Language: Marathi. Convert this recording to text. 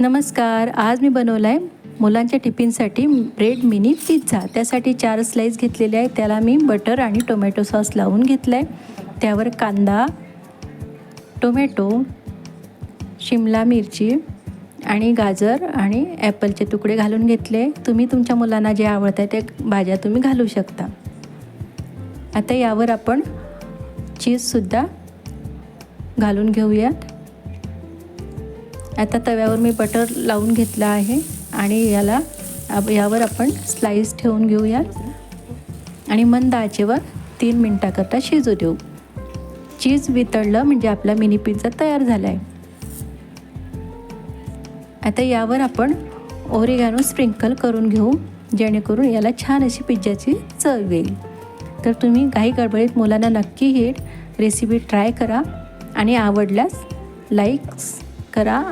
नमस्कार आज मी बनवला आहे मुलांच्या टिफिनसाठी ब्रेड मिनी पिझ्झा. त्यासाठी चार स्लाईस घेतलेले आहे त्याला मी बटर आणि टोमॅटो सॉस लावून घेतला आहे त्यावर कांदा टोमॅटो शिमला मिरची आणि गाजर आणि ॲपलचे तुकडे घालून घेतले. तुम्ही तुमच्या मुलांना जे आवडत आहे ते भाज्या तुम्ही घालू शकता. आता यावर आपण चीजसुद्धा घालून घेऊयात. आता तव्यावर मी बटर लावून घेतलं आहे आणि याला यावर आपण स्लाईस ठेवून घेऊया. आणि मंद आचेवर तीन मिनटाकरता शिजू देऊ. चीज वितळलं म्हणजे आपला मिनी पिझ्झा तयार झाला आहे आता यावर आपण ओरिगानो स्प्रिंकल करून घेऊ जेणेकरून याला छान अशी पिझ्झाची चव येईल. तर तुम्ही काही गडबडीत मुलांना नक्की ही रेसिपी ट्राय करा आणि आवडल्यास लाईक्स करा.